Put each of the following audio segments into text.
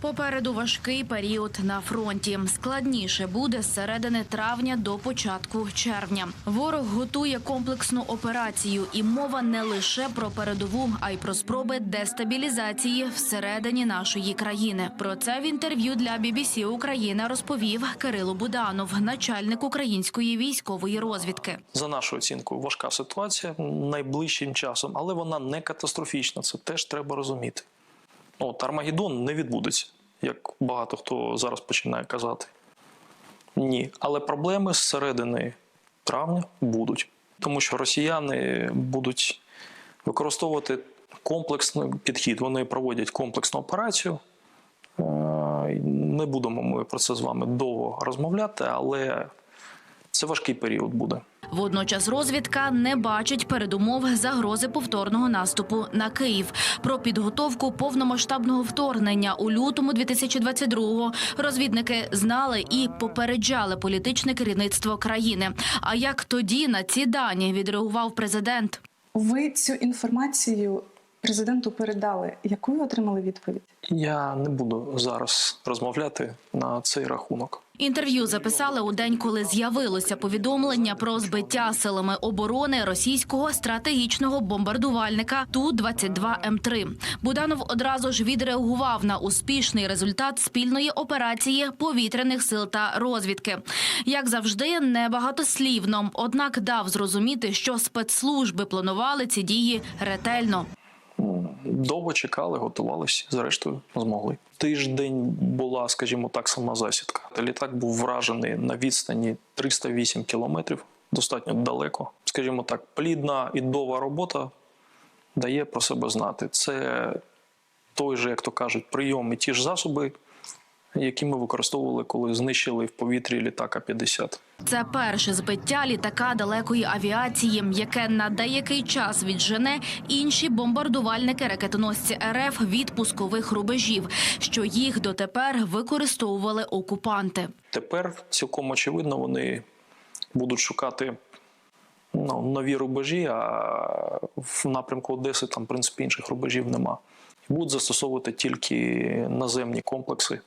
Попереду важкий період на фронті. Складніше буде з середини травня до початку червня. Ворог готує комплексну операцію, і мова не лише про передову, а й про спроби дестабілізації всередині нашої країни. Про це в інтерв'ю для BBC Україна розповів Кирило Буданов, начальник української військової розвідки. За нашою оцінкою, важка ситуація найближчим часом, але вона не катастрофічна. Це теж треба розуміти. От Армагеддон не відбудеться, як багато хто зараз починає казати. Ні. Але проблеми з середини травня будуть, тому що росіяни будуть використовувати комплексний підхід. Вони проводять комплексну операцію. Е, Не будемо ми про це з вами довго розмовляти, але це важкий період буде. Водночас розвідка не бачить передумов загрози повторного наступу на Київ. Про підготовку повномасштабного вторгнення у лютому 2022-го розвідники знали і попереджали політичне керівництво країни. А як тоді на ці дані відреагував президент? Ви цю інформацію президенту передали. Яку ви отримали відповідь? Я не буду зараз розмовляти на цей рахунок. Інтерв'ю записали у день, коли з'явилося повідомлення про збиття силами оборони російського стратегічного бомбардувальника Ту-22М3. Буданов одразу ж відреагував на успішний результат спільної операції повітряних сил та розвідки. Як завжди, небагатослівно, однак дав зрозуміти, що спецслужби планували ці дії ретельно. Довго чекали, готувалися, зрештою змогли. Тиждень була, скажімо так, сама засідка. Літак був вражений на відстані 308 кілометрів, достатньо далеко. Скажімо так, плідна і довга робота дає про себе знати. Це той же, як то кажуть, прийом і ті ж засоби, які ми використовували, коли знищили в повітрі літака 50. Це перше збиття літака далекої авіації, яке на деякий час віджене інші бомбардувальники ракетоносці РФ від пускових рубежів, що їх дотепер використовували окупанти. Тепер цілком очевидно вони будуть шукати ну, нові рубежі, а в напрямку Одеси там, в принципі, інших рубежів нема. Будуть застосовувати тільки наземні комплекси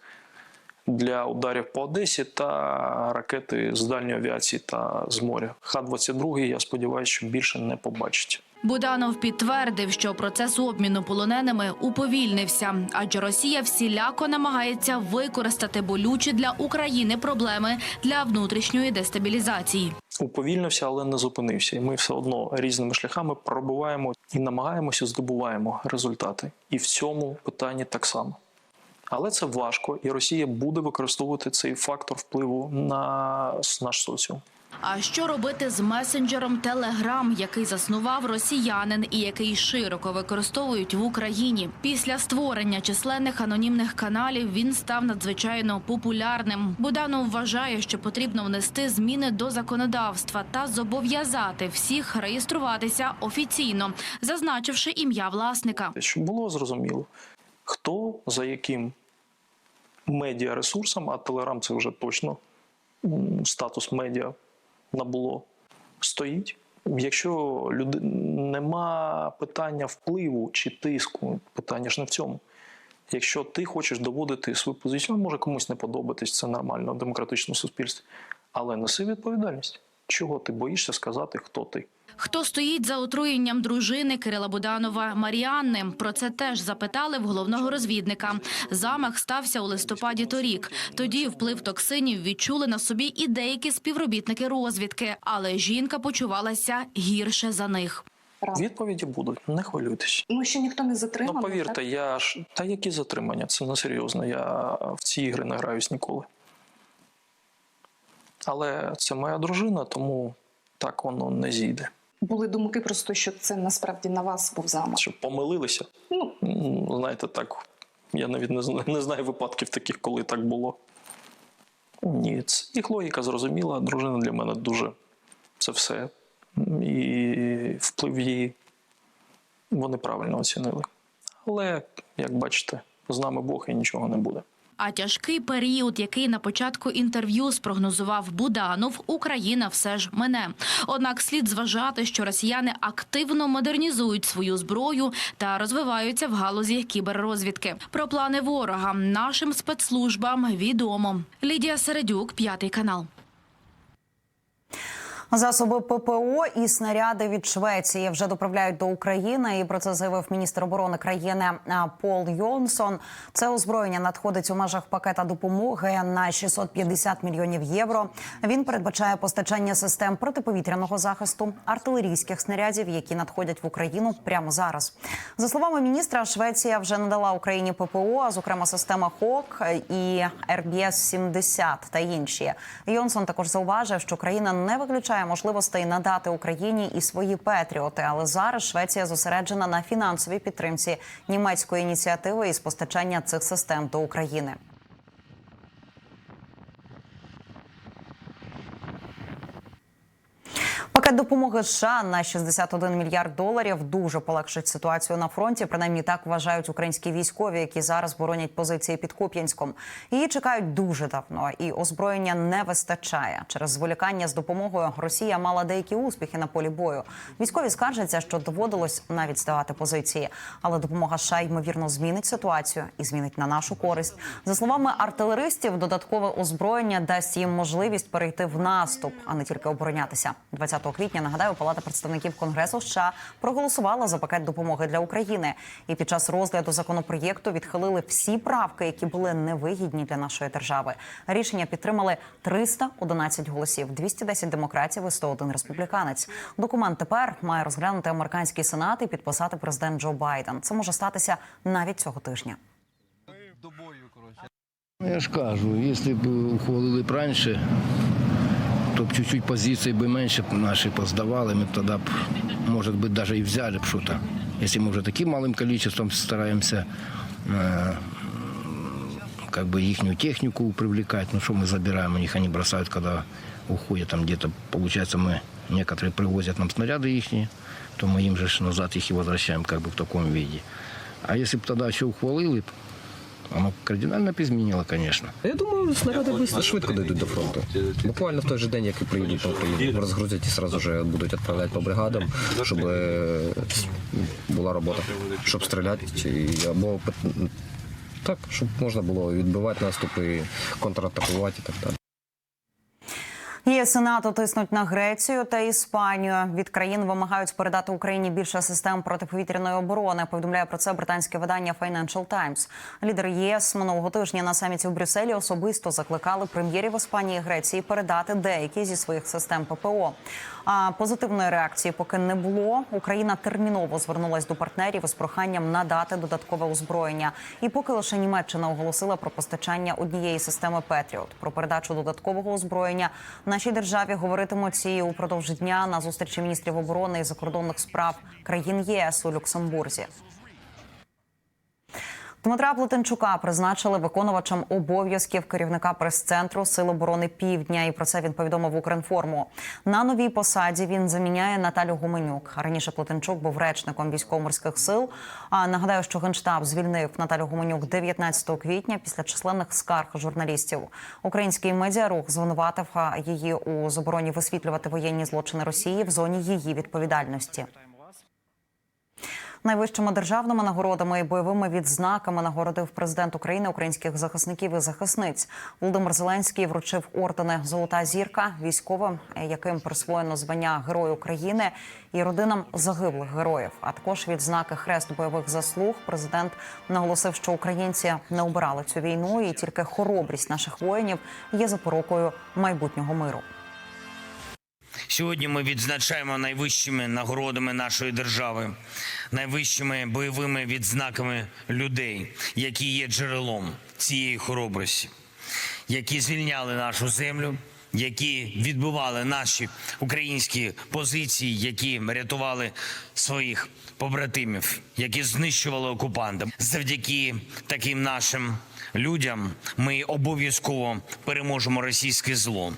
для ударів по Одесі та ракети з дальньої авіації та з моря. Х-22, я сподіваюся, що більше не побачить. Буданов підтвердив, що процес обміну полоненими уповільнився, адже Росія всіляко намагається використати болючі для України проблеми для внутрішньої дестабілізації. Уповільнився, але не зупинився. І ми все одно різними шляхами пробиваємо і намагаємося здобуваємо результати. І в цьому питанні так само. Але це важко, і Росія буде використовувати цей фактор впливу на наш соціум. А що робити з месенджером Telegram, який заснував росіянин і який широко використовують в Україні? Після створення численних анонімних каналів він став надзвичайно популярним. Буданов вважає, що потрібно внести зміни до законодавства та зобов'язати всіх реєструватися офіційно, зазначивши ім'я власника. Щоб було зрозуміло, хто за яким медіаресурсом, а Телеграм це вже точно статус медіа набуло, стоїть. Якщо люди... нема питання впливу чи тиску, питання ж не в цьому. Якщо ти хочеш доводити свою позицію, може комусь не подобатись, це нормально в демократичному суспільстві. Але неси відповідальність. Чого ти боїшся сказати, хто ти? Хто стоїть за отруєнням дружини Кирила Буданова Маріанни? Про це теж запитали в головного розвідника. Замах стався у листопаді торік. Тоді вплив токсинів відчули на собі і деякі співробітники розвідки, але жінка почувалася гірше за них. Відповіді будуть, не хвилюйтесь. Ну ще ніхто не затримав. Ну повірте, я ж та які затримання? Це не серйозно. Я в ці ігри не граюсь ніколи. Але це моя дружина, тому так воно не зійде. Були думки просто, що це насправді на вас був замах. Щоб помилилися. Ну Знаєте, так. Я навіть не знаю, не знаю випадків таких, коли так було. Ні, це їх логіка зрозуміла. Дружина для мене дуже це все. І вплив її вони правильно оцінили. Але, як бачите, з нами Бог і нічого не буде. А тяжкий період, який на початку інтерв'ю спрогнозував Буданов, Україна все ж мене. Однак слід зважати, що росіяни активно модернізують свою зброю та розвиваються в галузі кіберрозвідки. Про плани ворога нашим спецслужбам відомо. Лідія Середюк, п'ятий канал. Засоби ППО і снаряди від Швеції вже доправляють до України. І про це заявив міністр оборони країни Пол Йонсон. Це озброєння надходить у межах пакета допомоги на 650 мільйонів євро. Він передбачає постачання систем протиповітряного захисту, артилерійських снарядів, які надходять в Україну прямо зараз. За словами міністра, Швеція вже надала Україні ППО, а зокрема система ХОК і РБС 70 та інші. Йонсон також зауважив, що країна не виключає можливостей надати Україні і свої петріоти, але зараз Швеція зосереджена на фінансовій підтримці німецької ініціативи із постачання цих систем до України. Пакет допомоги США на 61 мільярд доларів дуже полегшить ситуацію на фронті. Принаймні так вважають українські військові, які зараз боронять позиції під Куп'янськом. Її чекають дуже давно, і озброєння не вистачає. Через зволікання з допомогою Росія мала деякі успіхи на полі бою. Військові скаржаться, що доводилось навіть здавати позиції. Але допомога США ймовірно змінить ситуацію і змінить на нашу користь. За словами артилеристів, додаткове озброєння дасть їм можливість перейти в наступ, а не тільки оборонятися. 20 квітня нагадаю, Палата представників Конгресу США проголосувала за пакет допомоги для України. І під час розгляду законопроєкту відхилили всі правки, які були невигідні для нашої держави. Рішення підтримали 311 голосів, 210 демократів і 101 республіканець. Документ тепер має розглянути американський сенат і підписати президент Джо Байден. Це може статися навіть цього тижня. Ну, Я ж кажу, якщо б ухвалили б раніше, то б чуть-чуть позиції б менше б наші поздавали, ми б тоді б, може бути, навіть і взяли б щось. Якщо ми вже таким малим количеством стараємося е, как бы їхню техніку привлекать, ну що ми забираємо у них, вони бросають, коли уходять, там где-то, получается, мы, некоторые привозят нам снаряды їхні, то ми їм же ж назад їх і возвращаємо как бы в такому виде. А якщо б тоді ще ухвалили б, воно кардинально пізмінило, змінило, звісно. Я думаю, снаряди швидко, швидко дійдуть до фронту. Буквально в той же день, як і приїдуть на Україну, розгрузять і одразу ж будуть відправляти по бригадам, щоб е, була робота, щоб стріляти або так, щоб можна було відбивати наступи, контратакувати і так далі. ЄС і НАТО тиснуть на Грецію та Іспанію. Від країн вимагають передати Україні більше систем протиповітряної оборони. Повідомляє про це британське видання Financial Times. Лідери ЄС минулого тижня на саміті в Брюсселі особисто закликали прем'єрів Іспанії і Греції передати деякі зі своїх систем ППО. А позитивної реакції поки не було. Україна терміново звернулась до партнерів із проханням надати додаткове озброєння. І поки лише Німеччина оголосила про постачання однієї системи Петріот про передачу додаткового озброєння нашій державі говоритимуть і упродовж дня на зустрічі міністрів оборони і закордонних справ країн ЄС у Люксембурзі. Дмитра Плетенчука призначили виконувачем обов'язків керівника прес-центру Сил оборони Півдня. І про це він повідомив Укрінформу. На новій посаді він заміняє Наталю Гуменюк. Раніше Плетенчук був речником військово-морських сил. А нагадаю, що генштаб звільнив Наталю Гуменюк 19 квітня після численних скарг журналістів. Український медіарух звинуватив її у забороні висвітлювати воєнні злочини Росії в зоні її відповідальності. Найвищими державними нагородами і бойовими відзнаками нагородив президент України українських захисників і захисниць. Володимир Зеленський вручив ордени Золота зірка військовим, яким присвоєно звання Герой України і родинам загиблих героїв. А також відзнаки хрест бойових заслуг. Президент наголосив, що українці не обирали цю війну, і тільки хоробрість наших воїнів є запорукою майбутнього миру. Сьогодні ми відзначаємо найвищими нагородами нашої держави, найвищими бойовими відзнаками людей, які є джерелом цієї хоробрості, які звільняли нашу землю, які відбивали наші українські позиції, які рятували своїх побратимів, які знищували окупанта. Завдяки таким нашим людям ми обов'язково переможемо російське зло.